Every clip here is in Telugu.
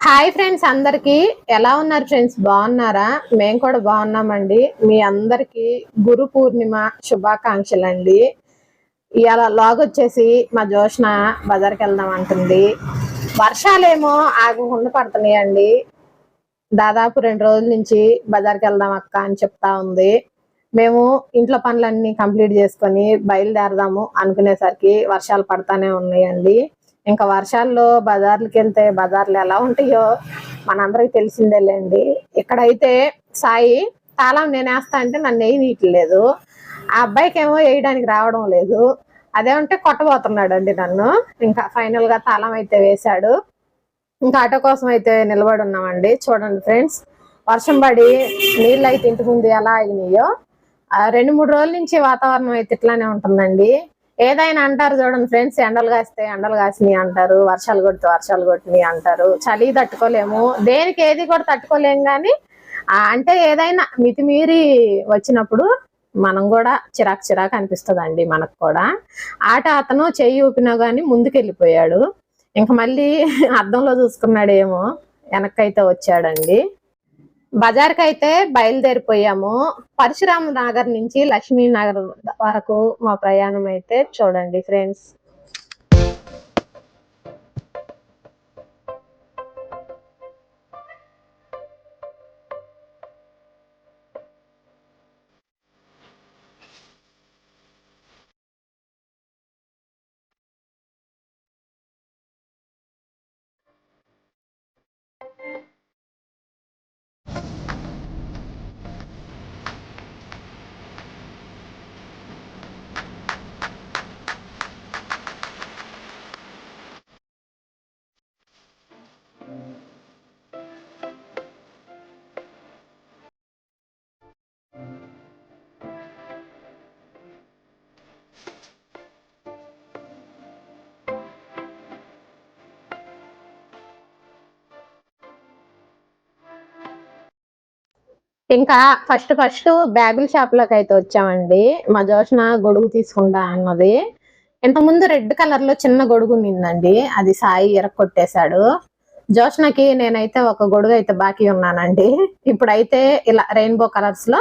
హాయ్ ఫ్రెండ్స్ అందరికి. ఎలా ఉన్నారు ఫ్రెండ్స్? బాగున్నారా? మేము కూడా బాగున్నామండి. మీ అందరికి గురు పూర్ణిమ శుభాకాంక్షలు అండి ఇవాళ లాగ్ వచ్చేసి మా జోష్న బజార్కి వెళ్దాం అంటుంది. వర్షాలేమో ఆగకుండా పడుతున్నాయండి. దాదాపు రెండు రోజుల నుంచి బజార్కి వెళ్దాం అక్క అని చెప్తా ఉంది. మేము ఇంట్లో పనులన్నీ కంప్లీట్ చేసుకొని బయలుదేరదాము అనుకునేసరికి వర్షాలు పడతానే ఉన్నాయండి. ఇంకా వర్షాల్లో బజార్లకు వెళ్తే బజార్లు ఎలా ఉంటాయో మనందరికి తెలిసిందేలేండి. ఇక్కడైతే సాయి తాళం నేనేస్తా అంటే నన్ను వేయనీయట్లేదు ఆ అబ్బాయికి ఏమో వేయడానికి రావడం లేదు. అదేమంటే కొట్టబోతున్నాడు అండి నన్ను. ఇంకా ఫైనల్గా తాళం అయితే వేశాడు. ఇంకా ఆటో కోసం అయితే నిలబడి ఉన్నామండి. చూడండి ఫ్రెండ్స్ వర్షం పడి నీళ్ళు అయితే ఇంటి ముందు ఎలా అయినాయో. రెండు మూడు రోజుల నుంచి వాతావరణం అయితే ఇట్లానే ఉంటుందండి. ఏదైనా అంటారు చూడండి ఫ్రెండ్స్ ఎండలు కాస్తే ఎండలు కాసినాయి అంటారు వర్షాలు కొడితే వర్షాలు కొట్టినాయి అంటారు. చలి తట్టుకోలేము. దేనికి ఏది కూడా తట్టుకోలేము కానీ అంటే ఏదైనా మితిమీరి వచ్చినప్పుడు మనం కూడా చిరాకు చిరాకు అనిపిస్తుంది అండి మనకు కూడా. ఆట అతను చెయ్యి ఊపినా కానీ ముందుకెళ్ళిపోయాడు. ఇంకా మళ్ళీ అద్దంలో చూసుకున్నాడేమో వెనక్కైతే వచ్చాడండి. బజార్కి అయితే బయలుదేరిపోయాము. పరశురామ నగర్ నుంచి లక్ష్మీ నగర్ వరకు మా ప్రయాణం అయితే చూడండి ఫ్రెండ్స్. ఇంకా ఫస్ట్ ఫస్ట్ బ్యాగుల షాప్లోకి అయితే వచ్చామండి. మా జోష్న గొడుగు తీసుకుంటా అన్నది. ఇంతకుముందు రెడ్ కలర్లో చిన్న గొడుగు నిందండి అది సాయి ఎరక్కొట్టేశాడు జోష్నకి నేనైతే ఒక గొడుగు అయితే బాకీ ఉన్నానండి. ఇప్పుడైతే ఇలా రెయిన్బో కలర్స్లో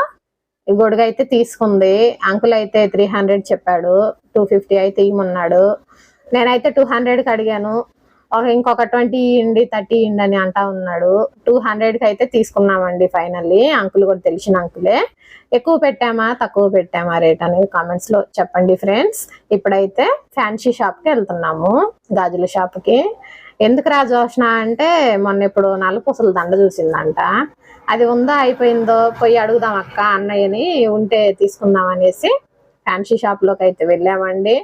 ఈ గొడుగు అయితే తీసుకుంది. అంకుల్ అయితే త్రీ హండ్రెడ్ చెప్పాడు. టూ ఫిఫ్టీ అయితే ఇమ్మన్నాడు నేనైతే టూ హండ్రెడ్కి అడిగాను. ఒక ఇంకొక ట్వంటీ ఇండి థర్టీ ఇండి అని అంటా ఉన్నాడు. టూ హండ్రెడ్కి అయితే తీసుకున్నామండి ఫైనల్లీ. అంకుల్ కూడా తెలిసిన అంకులే. ఎక్కువ పెట్టామా తక్కువ పెట్టామా రేట్ అనేది కామెంట్స్లో చెప్పండి ఫ్రెండ్స్ ఇప్పుడైతే ఫ్యాన్సీ షాప్కి వెళ్తున్నాము గాజుల షాప్కి. ఎందుకు రా జోష్న అంటే మొన్న ఇప్పుడు నలుపూసల దండ చూసిందంట. అది ఉందా అయిపోయిందో పోయి అడుగుదాం అక్క అన్నయ్యని ఉంటే తీసుకుందాం అనేసి ఫ్యాన్సీ షాప్లోకి అయితే వెళ్ళామండి.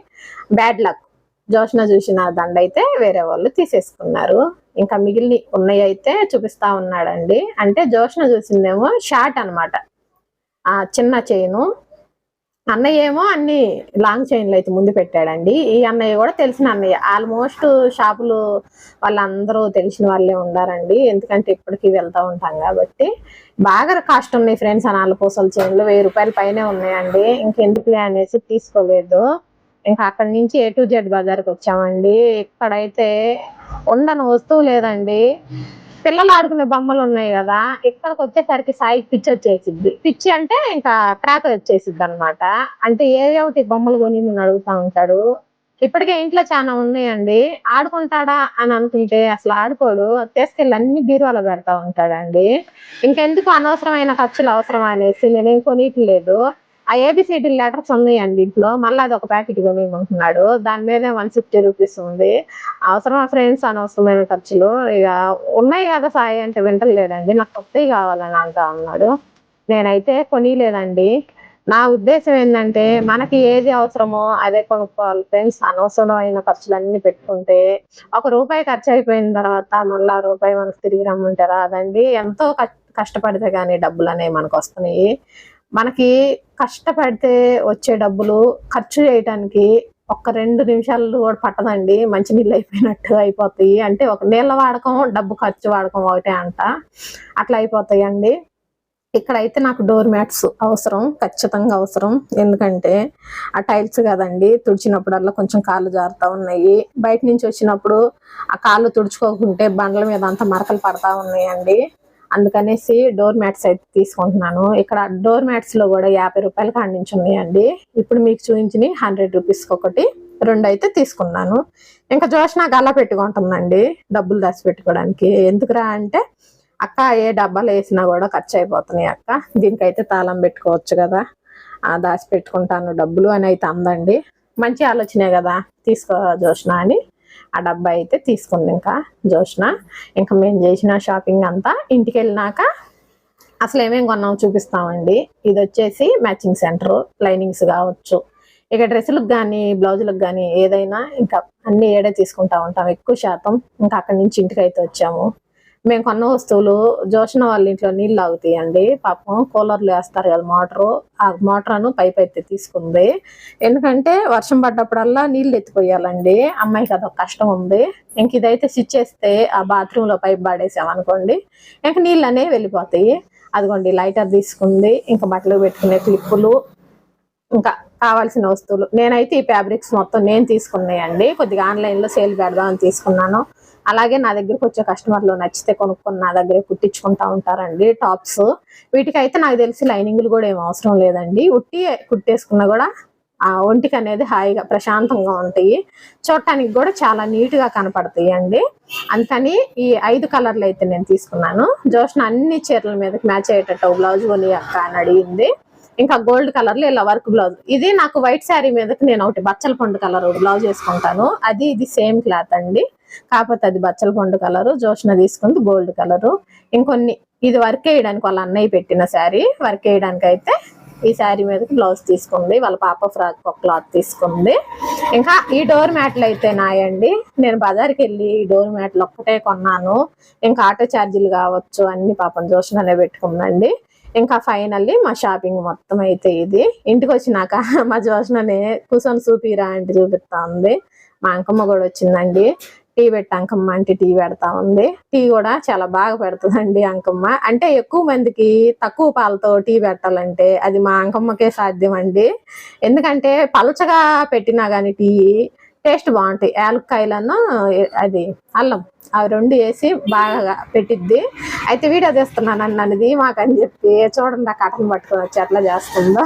బ్యాడ్ లక్ జోష్న చూసిన దండ అయితే వేరే వాళ్ళు తీసేసుకున్నారు. ఇంకా మిగిలిన ఉన్నాయి అయితే చూపిస్తా ఉన్నాడండి. అంటే జోష్న చూసిందేమో షార్ట్ అన్నమాట. ఆ చిన్న చైను. అన్నయ్య ఏమో అన్ని లాంగ్ చైన్లు అయితే ముందు పెట్టాడండి. ఈ అన్నయ్య కూడా తెలిసిన అన్నయ్య. ఆల్మోస్ట్ షాపులు వాళ్ళందరూ తెలిసిన వాళ్ళే ఉండారండి. ఎందుకంటే ఇప్పటికీ వెళ్తా ఉంటాం కాబట్టి. బాగా కాస్ట్ ఉన్నాయి ఫ్రెండ్స్ ఆ నాలుగు పూసల చైన్లు. వెయ్యి రూపాయల పైనే ఉన్నాయండి. ఇంకెందుకులే అనేసి తీసుకోలేదు. ఇంకా అక్కడి నుంచి ఏ టు జెడ్ బజార్కి వచ్చామండి. ఇక్కడైతే ఉండని వస్తువు లేదండి. పిల్లలు ఆడుకునే బొమ్మలు ఉన్నాయి కదా ఇక్కడికి వచ్చేసరికి సాయి పిచ్చి వచ్చేసిద్ది. పిచ్చి అంటే ఇంకా క్రాక్ వచ్చేసిద్ది అనమాట అంటే ఏదో ఒకటి బొమ్మలు కొని నేను అడుగుతా ఉంటాడు. ఇప్పటికే ఇంట్లో చాలా ఉన్నాయండి. ఆడుకుంటాడా అని అనుకుంటే అసలు ఆడుకోడు. తీసుకెళ్ళి అన్ని బీరువాలో పెడతా ఉంటాడండి. ఇంకెందుకు అనవసరమైన ఖర్చులు అవసరం అనేసి నేనేం కొనియట్లేదు. ఆ ఏబిసిడి లెటర్స్ ఉన్నాయండి ఇంట్లో. మళ్ళీ అది ఒక ప్యాకెట్ కొనియమంటున్నాడు దాని మీద వన్ ఫిఫ్టీ రూపీస్ ఉంది. అవసరమా ఫ్రెండ్స్ అనవసరమైన ఖర్చులు? ఇక ఉన్నాయి కదా సాయి అంటే వింటలేదండి నాకు కొత్తవి కావాలని అంటా ఉన్నాడు. నేనైతే కొనిలేదండి. నా ఉద్దేశం ఏంటంటే మనకి ఏది అవసరమో అదే కొనుక్కోవాలి ఫ్రెండ్స్ అనవసరమైన ఖర్చులన్నీ పెట్టుకుంటే ఒక రూపాయి ఖర్చు అయిపోయిన తర్వాత మళ్ళీ ఆ రూపాయి మనకు తిరిగి రమ్మంటే రాదండి. ఎంతో కష్ట- కష్టపడితే కానీ డబ్బులు అనేవి మనకు వస్తున్నాయి. మనకి కష్టపడితే వచ్చే డబ్బులు ఖర్చు చేయటానికి ఒక్క రెండు నిమిషాలు కూడా పట్టదండి. మంచి నీళ్ళు అయిపోయినట్టు అయిపోతాయి. అంటే ఒక నీళ్ళ వాడకం డబ్బు ఖర్చు వాడకం ఒకటే అంట. అట్లా అయిపోతాయి అండి ఇక్కడైతే నాకు డోర్ మ్యాట్స్ అవసరం ఖచ్చితంగా అవసరం. ఎందుకంటే ఆ టైల్స్ కదండి తుడిచినప్పుడల్లా కొంచెం కాళ్ళు జారుతూ ఉన్నాయి. బయట నుంచి వచ్చినప్పుడు ఆ కాళ్ళు తుడుచుకోకుంటే బండ్ల మీద అంతా మరకలు పడతా ఉన్నాయండి. అందుకనేసి డోర్ మ్యాట్స్ అయితే తీసుకుంటున్నాను. ఇక్కడ డోర్ మ్యాట్స్లో కూడా యాభై రూపాయల కాడి నుంచి ఉన్నాయండి ఇప్పుడు మీకు చూపించిన హండ్రెడ్ రూపీస్ ఒకటి. రెండు అయితే తీసుకున్నాను. ఇంకా జోషనాక అలా పెట్టుకుంటుందండి. డబ్బులు దాచి పెట్టుకోవడానికి ఎందుకురా అంటే అక్క ఏ డబ్బాలు వేసినా కూడా ఖర్చు అయిపోతున్నాయి అక్క. దీనికైతే తాళం పెట్టుకోవచ్చు కదా. ఆ దాచి పెట్టుకుంటాను డబ్బులు అని అయితే అందండి. మంచి ఆలోచనే కదా. తీసుకో జోష్న అని. ఆ డబ్బా అయితే తీసుకుంది ఇంకా జోష్న. ఇంకా మేము చేసిన షాపింగ్ అంతా ఇంటికి వెళ్ళినాక అసలు ఏమేమి కొన్నామో చూపిస్తామండి. ఇది వచ్చేసి మ్యాచింగ్ సెంటర్ లైనింగ్స్ కావచ్చు. ఇక డ్రెస్సులకు కానీ బ్లౌజులకు కానీ ఏదైనా ఇంకా అన్ని ఏడే తీసుకుంటా ఉంటాం ఎక్కువ శాతం. ఇంకా అక్కడి నుంచి ఇంటికి అయితే వచ్చాము. మేము కొన్న వస్తువులు జోషణ వాళ్ళ ఇంట్లో నీళ్ళు ఆగుతాయండి పాపం కూలర్లు వేస్తారు కదా మోటారు. ఆ మోటార్ను పైప్ అయితే తీసుకుంది. ఎందుకంటే వర్షం పడ్డప్పుడల్లా నీళ్ళు ఎత్తిపోయాలండి. అమ్మాయికి అదొక కష్టం ఉంది. ఇంక ఇదైతే స్విచ్ చేస్తే ఆ బాత్రూంలో పైప్ పడేసామనుకోండి ఇంకా ఇంక నీళ్ళు అనేవి వెళ్ళిపోతాయి. అదిగోండి లైటర్ తీసుకుంది. ఇంకా బట్టలు పెట్టుకునే క్లిప్పులు ఇంకా కావాల్సిన వస్తువులు. నేనైతే ఈ ఫ్యాబ్రిక్స్ మొత్తం నేను తీసుకున్నాయండి. కొద్దిగా ఆన్లైన్లో సేల్ పెడదామని తీసుకున్నాను. అలాగే నా దగ్గరకు వచ్చే కస్టమర్లు నచ్చితే కొనుక్కొని నా దగ్గరే కుట్టించుకుంటా ఉంటారండి టాప్స్. వీటికైతే నాకు తెలిసి లైనింగ్లు కూడా ఏం అవసరం లేదండి. ఉట్టి కుట్టేసుకున్నా కూడా ఆ ఒంటికి అనేది హాయిగా ప్రశాంతంగా ఉంటాయి. చూడటానికి కూడా చాలా నీట్గా కనపడతాయి అండి. అందుకని ఈ ఐదు కలర్లు అయితే నేను తీసుకున్నాను. జోష్న అన్ని చీరల మీదకి మ్యాచ్ అయ్యేటట్టు బ్లౌజ్ కొని అక్క అని అడిగింది. ఇంకా గోల్డ్ కలర్లో ఇలా వర్క్ బ్లౌజ్. ఇది నాకు వైట్ శారీ మీదకి నేను ఒకటి బచ్చల పండు కలర్ బ్లౌజ్ వేసుకుంటాను. అది ఇది సేమ్ క్లాత్ అండి. కాకపోతే అది బచ్చల పండు కలరు జోష్న తీసుకుంది గోల్డ్ కలరు. ఇంకొన్ని ఇది వర్క్ వేయడానికి వాళ్ళ అన్నయ్య పెట్టిన శారీ. వర్క్ వేయడానికి అయితే ఈ శారీ మీదకి బ్లౌజ్ తీసుకుంది. వాళ్ళ పాప ఫ్రాక్ ఒక క్లాత్ తీసుకుంది. ఇంకా ఈ డోర్ మ్యాట్లు అయితే నాయండి. నేను బజార్కి వెళ్ళి ఈ డోర్ మ్యాట్లు ఒక్కటే కొన్నాను. ఇంకా ఆటో ఛార్జీలు కావచ్చు అన్ని పాపం జోష్ననే పెట్టుకుందండి. ఇంకా ఫైనల్లీ మా షాపింగ్ మొత్తం అయితే ఇది. ఇంటికి వచ్చినాక మా జోష్ననే కూర్చొని చూపిరా అంటే చూపిస్తా ఉంది మా అంకమ్మ కూడా వచ్చిందండి. టీ పెట్టి అంకమ్మ అంటే టీ పెడతా ఉంది. టీ కూడా చాలా బాగా పెడుతుందండి అంకమ్మ. అంటే ఎక్కువ మందికి తక్కువ పాలతో టీ పెట్టాలంటే అది మా అంకమ్మకే సాధ్యం అండి ఎందుకంటే పలచగా పెట్టినా కానీ టీ టేస్ట్ బాగుంటాయి. యాలక్కాయలను అది అల్లం. అవి రెండు వేసి బాగా పెట్టిద్ది. అయితే వీడియో తీస్తున్నాను అన్నది మాకని చెప్పి. చూడండి ఆ కటన్ పట్టుకొని వచ్చి ఎట్లా చేస్తుందో.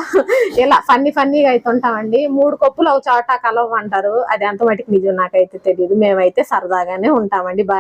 ఇలా ఫన్నీ ఫన్నీగా అయితే ఉంటామండి. మూడు కప్పులు ఒక చోట కలవమంటారు. అది ఎంత మటుకు నిజం నాకైతే తెలియదు మేమైతే సరదాగానే ఉంటామండి. బాయ్.